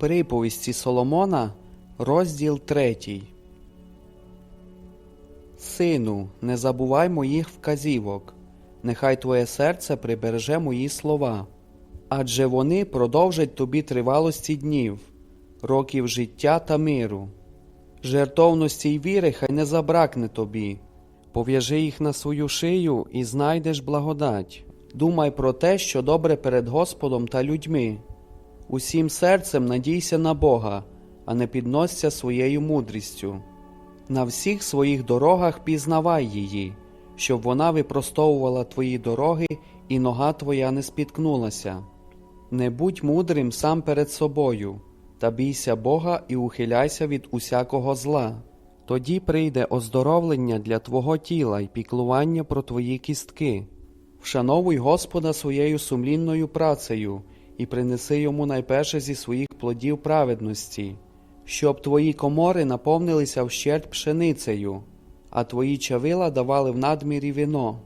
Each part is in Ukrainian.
Приповісті Соломона, розділ третій. Сину, не забувай моїх вказівок, нехай твоє серце прибереже мої слова, адже вони продовжать тобі тривалості днів, років життя та миру. Жертовності й віри хай не забракне тобі, пов'яжи їх на свою шию і знайдеш благодать. Думай про те, що добре перед Господом та людьми. Усім серцем надійся на Бога, а не підносься своєю мудрістю. На всіх своїх дорогах пізнавай її, щоб вона випростовувала твої дороги і нога твоя не спіткнулася. Не будь мудрим сам перед собою, та бійся Бога і ухиляйся від усякого зла. Тоді прийде оздоровлення для твого тіла і піклування про твої кістки. Вшановуй Господа своєю сумлінною працею і принеси йому найперше зі своїх плодів праведності, щоб твої комори наповнилися вщерть пшеницею, а твої чавила давали в надмірі вино.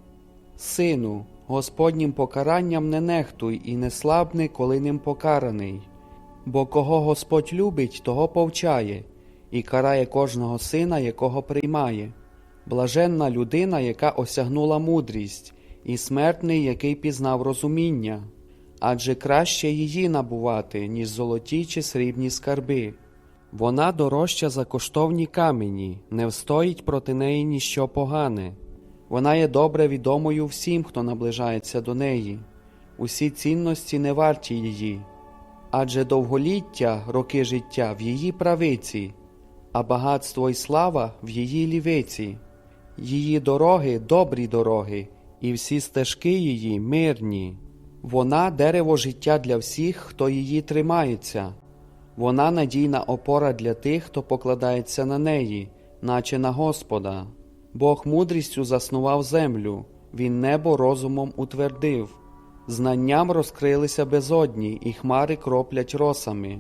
Сину, Господнім покаранням не нехтуй і не слабни, коли ним покараний. Бо кого Господь любить, того повчає, і карає кожного сина, якого приймає. Блаженна людина, яка осягнула мудрість, і смертний, який пізнав розуміння, адже краще її набувати, ніж золоті чи срібні скарби. Вона дорожча за коштовні камені, не встоїть проти неї ніщо погане. Вона є добре відомою всім, хто наближається до неї. Усі цінності не варті її, адже довголіття, роки життя в її правиці, а багатство й слава в її лівиці. Її дороги добрі дороги, і всі стежки її мирні. Вона дерево життя для всіх, хто її тримається. Вона надійна опора для тих, хто покладається на неї, наче на Господа. Бог мудрістю заснував землю, Він небо розумом утвердив. Знанням розкрилися безодні, і хмари кроплять росами.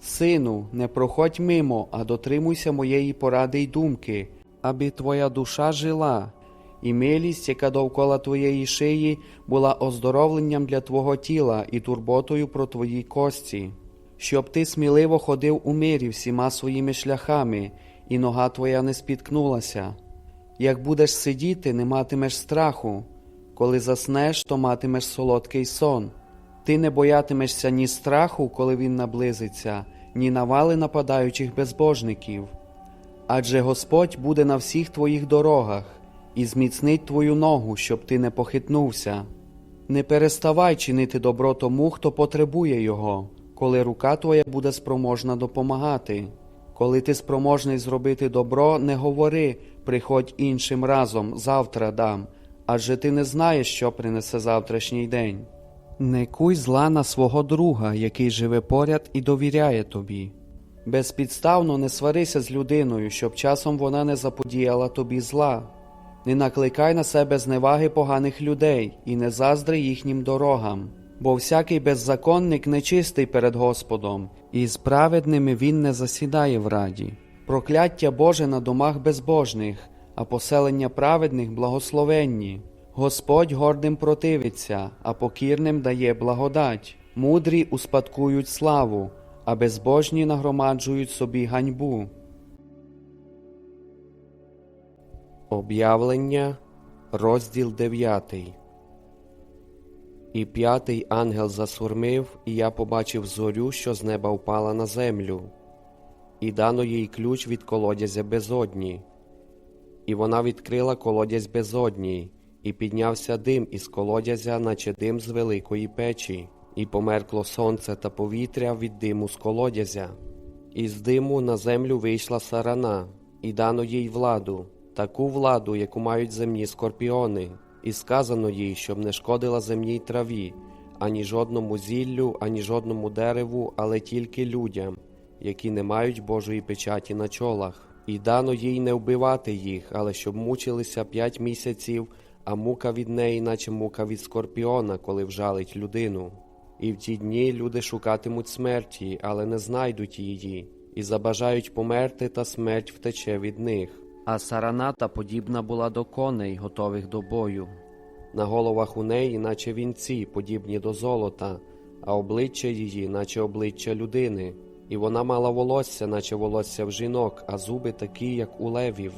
Сину, не проходь мимо, а дотримуйся моєї поради й думки, аби твоя душа жила, і милість, яка довкола твоєї шиї, була оздоровленням для твого тіла і турботою про твої кості, щоб ти сміливо ходив у мирі всіма своїми шляхами, і нога твоя не спіткнулася. Як будеш сидіти, не матимеш страху, коли заснеш, то матимеш солодкий сон. Ти не боятимешся ні страху, коли він наблизиться, ні навали нападаючих безбожників. Адже Господь буде на всіх твоїх дорогах і зміцнить твою ногу, щоб ти не похитнувся. Не переставай чинити добро тому, хто потребує його, коли рука твоя буде спроможна допомагати. Коли ти спроможний зробити добро, не говори, приходь іншим разом, завтра дам, адже ти не знаєш, що принесе завтрашній день. Не куй зла на свого друга, який живе поряд і довіряє тобі. Безпідставно не сварися з людиною, щоб часом вона не заподіяла тобі зла. Не накликай на себе зневаги поганих людей і не заздри їхнім дорогам, бо всякий беззаконник нечистий перед Господом, і з праведними він не засідає в раді. Прокляття Боже на домах безбожних, а поселення праведних благословенні. Господь гордим противиться, а покірним дає благодать. Мудрі успадкують славу, а безбожні нагромаджують собі ганьбу. Об'явлення, розділ 9 І п'ятий ангел засурмив, і я побачив зорю, що з неба впала на землю, і дано їй ключ від колодязя безодні. І вона відкрила колодязь безодній, і піднявся дим із колодязя, наче дим з великої печі, і померкло сонце та повітря від диму з колодязя. І з диму на землю вийшла сарана, і дано їй владу, таку владу, яку мають земні скорпіони, і сказано їй, щоб не шкодила земній траві, ані жодному зіллю, ані жодному дереву, але тільки людям, які не мають Божої печаті на чолах. І дано їй не вбивати їх, але щоб мучилися п'ять місяців, а мука від неї, наче мука від скорпіона, коли вжалить людину. І в ті дні люди шукатимуть смерті, але не знайдуть її, і забажають померти, та смерть втече від них. А сараната подібна була до коней, готових до бою. На головах у неї, наче вінці, подібні до золота, а обличчя її, наче обличчя людини. І вона мала волосся, наче волосся в жінок, а зуби такі, як у левів.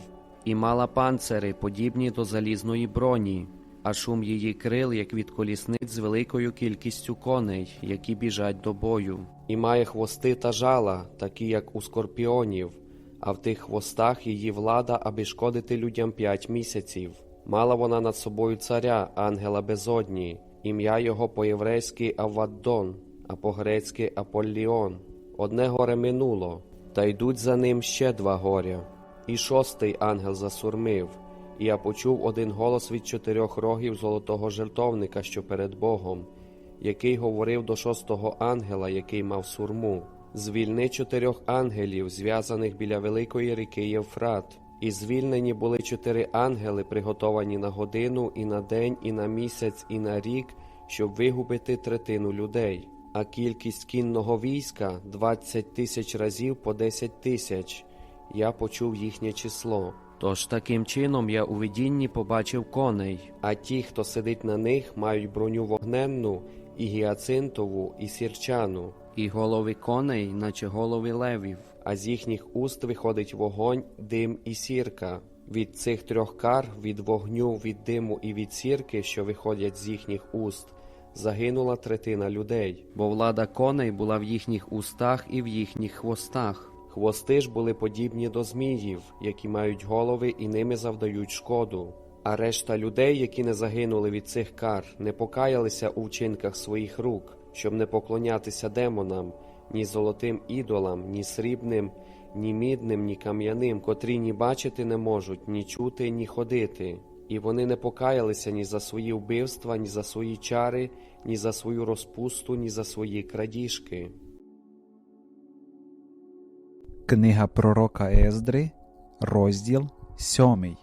і мала панцири, подібні до залізної броні, а шум її крил, як від колісниць з великою кількістю коней, які біжать до бою. І має хвости та жала, такі, як у скорпіонів, а в тих хвостах її влада, аби шкодити людям п'ять місяців. Мала вона над собою царя, ангела безодні, ім'я його по-єврейськи Аваддон, а по-грецьки Аполліон. Одне горе минуло, та йдуть за ним ще два горя. І шостий ангел засурмив, і я почув один голос від чотирьох рогів золотого жертовника, що перед Богом, який говорив до шостого ангела, який мав сурму. Звільни чотирьох ангелів, зв'язаних біля великої ріки Євфрат. І звільнені були чотири ангели, приготовані на годину, і на день, і на місяць, і на рік, щоб вигубити третину людей. А кількість кінного війська двадцять тисяч разів по десять тисяч. Я почув їхнє число. Тож таким чином я у видінні побачив коней, А ті, хто сидить на них, мають броню вогненну, і гіацинтову, і сірчану, і голови коней, наче голови левів, а з їхніх уст виходить вогонь, дим і сірка. Від цих трьох кар, від вогню, від диму і від сірки, що виходять з їхніх уст, загинула третина людей. бо влада коней була в їхніх устах і в їхніх хвостах. Хвости ж були подібні до зміїв, які мають голови і ними завдають шкоду. А решта людей, які не загинули від цих кар, не покаялися у вчинках своїх рук, щоб не поклонятися демонам, ні золотим ідолам, ні срібним, ні мідним, ні кам'яним, котрі ні бачити не можуть, ні чути, ні ходити. І вони не покаялися ні за свої вбивства, ні за свої чари, ні за свою розпусту, ні за свої крадіжки. Книга пророка Ездри, розділ 7.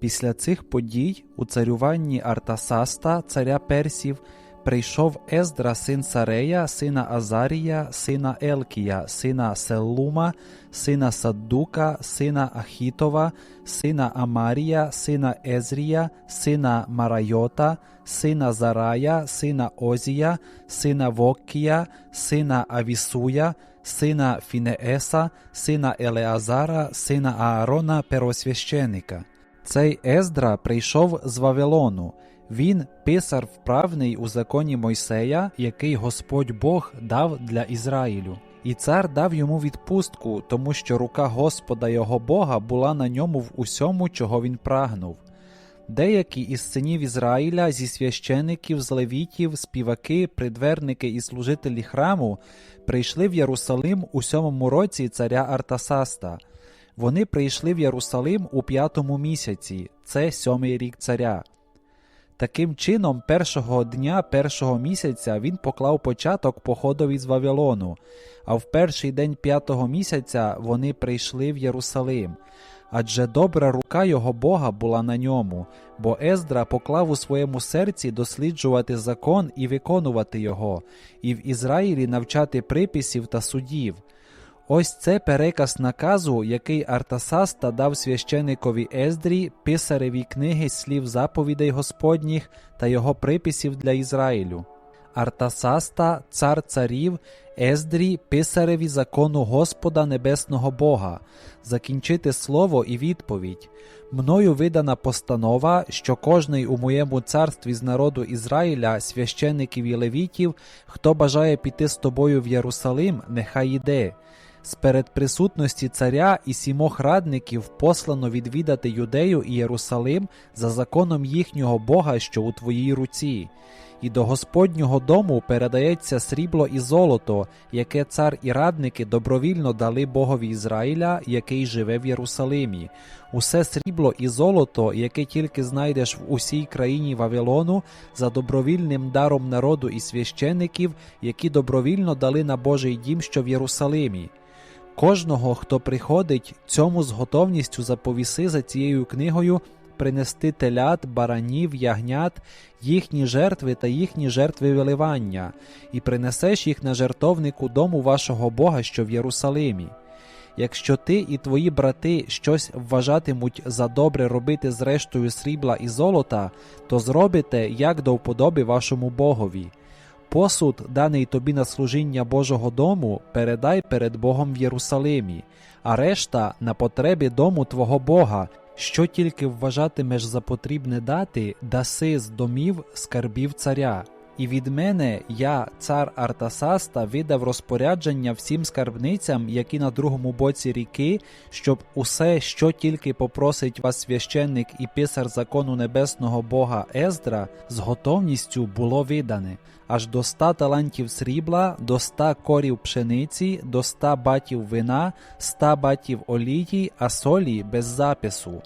Після цих подій у царюванні Артасаста, царя Персів, прийшов Ездра, син Сарея, сина Азарія, сина Елкія, сина Селлума, сина Саддука, сина Ахітова, сина Амарія, сина Езрія, сина Марайота, сина Зарая, сина Озія, сина Воккія, сина Авісуя, сина Фінееса, сина Елеазара, сина Аарона, первосвященика. Цей Ездра прийшов з Вавилону. Він писар вправний у законі Мойсея, який Господь Бог дав для Ізраїлю. І цар дав йому відпустку, тому що рука Господа його Бога була на ньому в усьому, чого він прагнув. Деякі із синів Ізраїля, зі священиків, з левітів, співаки, придверники і служителі храму прийшли в Єрусалим у сьомому році царя Артасаста. Вони прийшли в Єрусалим у п'ятому місяці, це сьомий рік царя. Таким чином, першого дня першого місяця він поклав початок походові з Вавилону, а в перший день п'ятого місяця вони прийшли в Єрусалим. Адже добра рука його Бога була на ньому, бо Ездра поклав у своєму серці досліджувати закон і виконувати його, і в Ізраїлі навчати приписів та судів. Ось це переказ наказу, який Артасаста дав священикові Ездрі, писареві книги слів заповідей Господніх та його приписів для Ізраїлю. Артасаста, цар царів, Ездрі, писареві закону Господа Небесного Бога, закінчити слово і відповідь. Мною видана постанова, що кожний у моєму царстві з народу Ізраїля, священиків і левітів, хто бажає піти з тобою в Єрусалим, нехай іде. Сперед присутності царя і сімох радників послано відвідати Юдею і Єрусалим за законом їхнього Бога, що у твоїй руці. І до Господнього дому передається срібло і золото, яке цар і радники добровільно дали Богові Ізраїля, який живе в Єрусалимі. Усе срібло і золото, яке тільки знайдеш в усій країні Вавилону, за добровільним даром народу і священиків, які добровільно дали на Божий дім, що в Єрусалимі. Кожного, хто приходить, цьому з готовністю заповіси за цією книгою принести телят, баранів, ягнят, їхні жертви та їхні жертви виливання, і принесеш їх на жертовнику дому вашого Бога, що в Єрусалимі. Якщо ти і твої брати щось вважатимуть за добре робити з рештою срібла і золота, то зробите як до вподоби вашому Богові. Посуд, даний тобі на служіння Божого дому, передай перед Богом в Єрусалимі, а решта на потребі дому твого Бога, що тільки вважатимеш за потрібне дати, даси з домів скарбів царя. І від мене я, цар Артасаста, видав розпорядження всім скарбницям, які на другому боці ріки, щоб усе, що тільки попросить вас священник і писар закону небесного Бога Ездра, з готовністю було видане, аж до ста талантів срібла, до ста корів пшениці, до ста батів вина, ста батів олії, а солі без запису.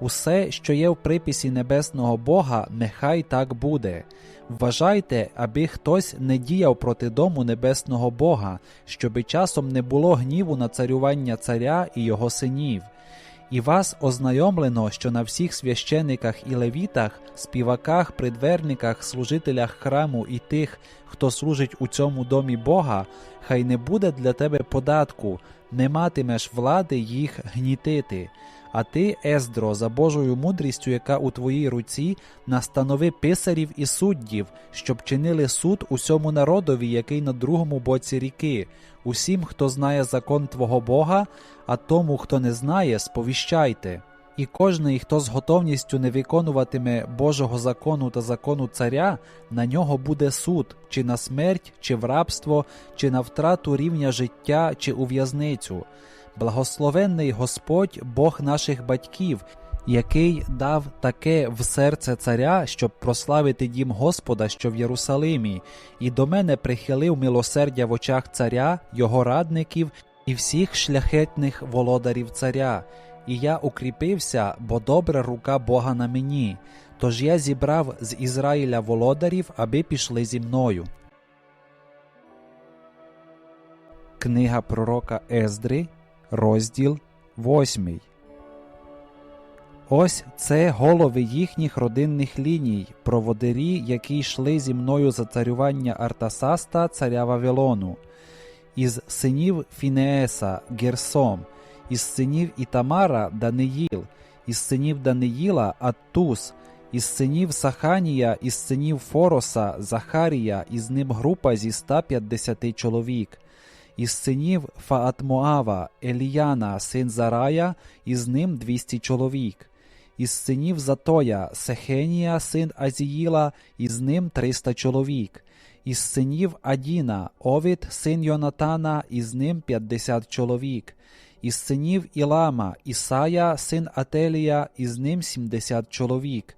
Усе, що є в приписі небесного Бога, нехай так буде. Вважайте, аби хтось не діяв проти дому небесного Бога, щоби часом не було гніву на царювання царя і його синів. І вас ознайомлено, що на всіх священиках і левітах, співаках, придверниках, служителях храму і тих, хто служить у цьому домі Бога, хай не буде для тебе податку, не матимеш влади їх гнітити. А ти, Ездро, за Божою мудрістю, яка у твоїй руці, настанови писарів і суддів, щоб чинили суд усьому народові, який на другому боці ріки, усім, хто знає закон твого Бога, а тому, хто не знає, сповіщайте. І кожний, хто з готовністю не виконуватиме Божого закону та закону царя, на нього буде суд, чи на смерть, чи в рабство, чи на втрату рівня життя, чи у в'язницю. Благословенний Господь, Бог наших батьків, який дав таке в серце царя, щоб прославити дім Господа, що в Єрусалимі, і до мене прихилив милосердя в очах царя, його радників і всіх шляхетних володарів царя. І я укріпився, бо добра рука Бога на мені. Тож я зібрав з Ізраїля володарів, аби пішли зі мною. Книга пророка Ездри, розділ 8. Ось це голови їхніх родинних ліній, проводирі, які йшли зі мною за царювання Артасаста, царя Вавилону, із синів Фінееса Герсом, із синів Ітамара Даниїл, із синів Даниїла Аттус, із синів Саханія, із синів Фороса Захарія, із ним група зі 150 чоловік. Із синів Фаатмоава Еліяна, син Зарая, із ним 200 чоловік. Із синів Затоя Сехенія, син Азіїла, із ним 300 чоловік. Із синів Адіна Овід, син Йонатана, із ним 50 чоловік. Із синів Ілама Ісая, син Ателія, із ним 70 чоловік.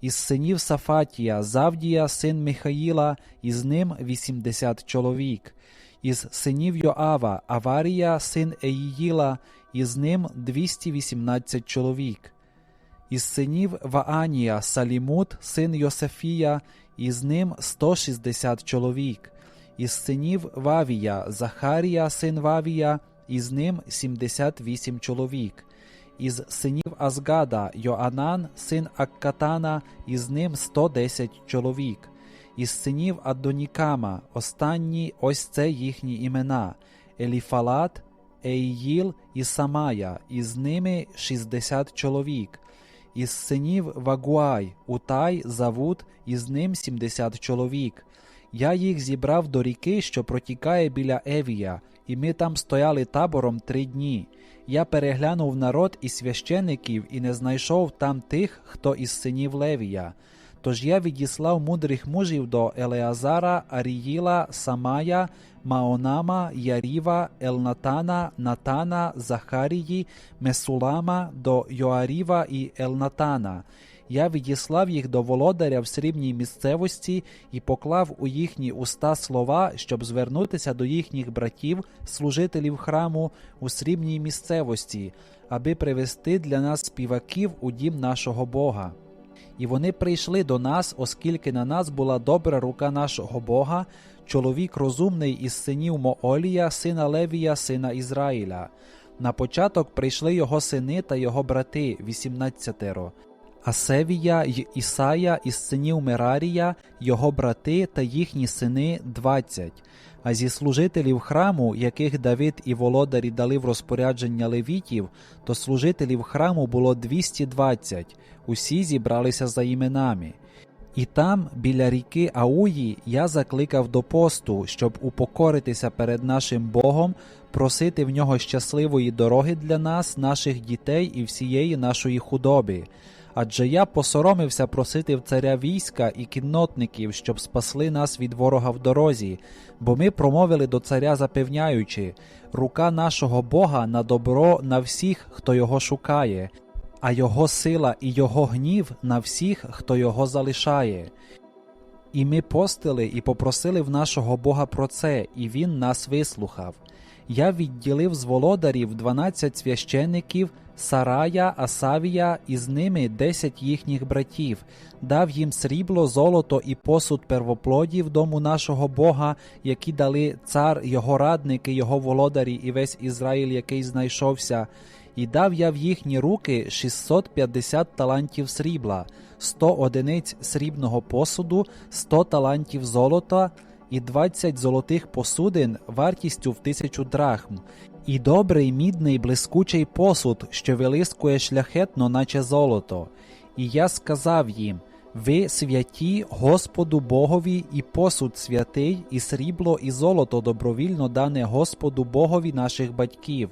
Із синів Сафатія Завдія, син Михаїла, із ним 80 чоловік. Із синів Йоава Аварія, син Еїїла, із ним 218 чоловік. Із синів Ваанія Салімут, син Йосефія, із ним 160 чоловік. Із синів Вавія Захарія, син Вавія, із ним 78 чоловік. Із синів Азгада Йоанан, син Аккатана, із ним 110 чоловік. Із синів Адонікама, останні ось це їхні імена Еліфалат, Еїїл і Самая, із ними 60 чоловік. Із синів Вагуай, Утай, Завут, із ним 70 чоловік. Я їх зібрав до ріки, що протікає біля Евія, і ми там стояли табором три дні. Я переглянув народ і священиків і не знайшов там тих, хто із синів Левія. Тож я відіслав мудрих мужів до Елеазара, Аріїла, Самая, Маонама, Яріва, Елнатана, Натана, Захарії, Месулама, до Йоаріва і Елнатана. Я відіслав їх до володаря в срібній місцевості і поклав у їхні уста слова, щоб звернутися до їхніх братів, служителів храму у срібній місцевості, аби привести для нас співаків у дім нашого Бога. І вони прийшли до нас, оскільки на нас була добра рука нашого Бога, чоловік розумний із синів Моолія, сина Левія, сина Ізраїля. На початок прийшли його сини та його брати, вісімнадцятеро. Асевія й Ісая із синів Мерарія, його брати та їхні сини двадцять. А зі служителів храму, яких Давид і володарі дали в розпорядження левітів, то служителів храму було 220, усі зібралися за іменами. І там, біля ріки Ауї, я закликав до посту, щоб упокоритися перед нашим Богом, просити в нього щасливої дороги для нас, наших дітей і всієї нашої худоби. Адже я посоромився просити в царя війська і кіннотників, щоб спасли нас від ворога в дорозі, бо ми промовили до царя, запевняючи: рука нашого Бога на добро на всіх, хто його шукає, а його сила і його гнів на всіх, хто його залишає. І ми постили і попросили в нашого Бога про це, і він нас вислухав. Я відділив з володарів дванадцять священиків, Сарая, Асавія, і з ними десять їхніх братів, дав їм срібло, золото і посуд первоплодів дому нашого Бога, які дали цар, його радники, його володарі і весь Ізраїль, який знайшовся. І дав я в їхні руки 650 талантів срібла, 100 одиниць срібного посуду, 100 талантів золота і 20 золотих посудин вартістю в тисячу драхм, і добрий мідний блискучий посуд, що вилискує шляхетно, наче золото. І я сказав їм: Ви святі Господу Богові, і посуд святий, і срібло, і золото добровільно дане Господу Богові наших батьків.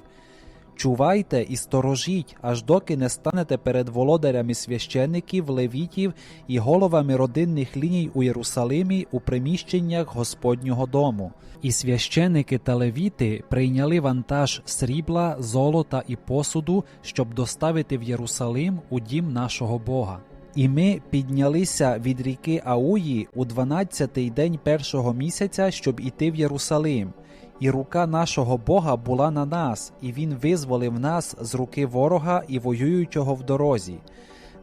Чувайте і сторожіть, аж доки не станете перед володарями священиків, левітів і головами родинних ліній у Єрусалимі у приміщеннях Господнього дому. І священики та левіти прийняли вантаж срібла, золота і посуду, щоб доставити в Єрусалим у дім нашого Бога. І ми піднялися від ріки Ауї у дванадцятий день першого місяця, щоб іти в Єрусалим. І рука нашого Бога була на нас, і Він визволив нас з руки ворога і воюючого в дорозі.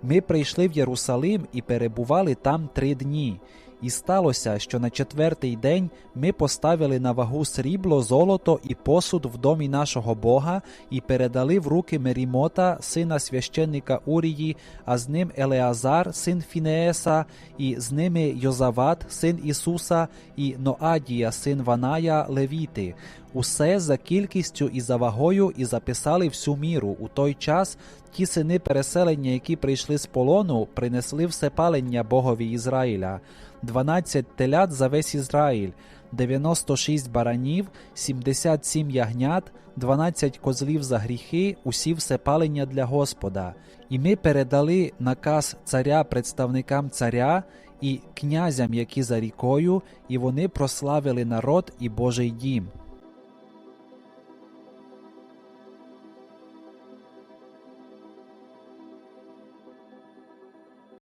Ми прийшли в Єрусалим і перебували там три дні. І сталося, що на четвертий день ми поставили на вагу срібло, золото і посуд в домі нашого Бога і передали в руки Мерімота, сина священника Урії, а з ним Елеазар, син Фінееса, і з ними Йозават, син Ісуса, і Ноадія, син Ваная, Левіти. Усе за кількістю і за вагою, і записали всю міру. У той час ті сини переселення, які прийшли з полону, принесли всепалення Богові Ізраїля. 12 телят за весь Ізраїль, 96 баранів, 77 ягнят, 12 козлів за гріхи, усі всепалення для Господа. І ми передали наказ царя представникам царя і князям, які за рікою, і вони прославили народ і Божий дім.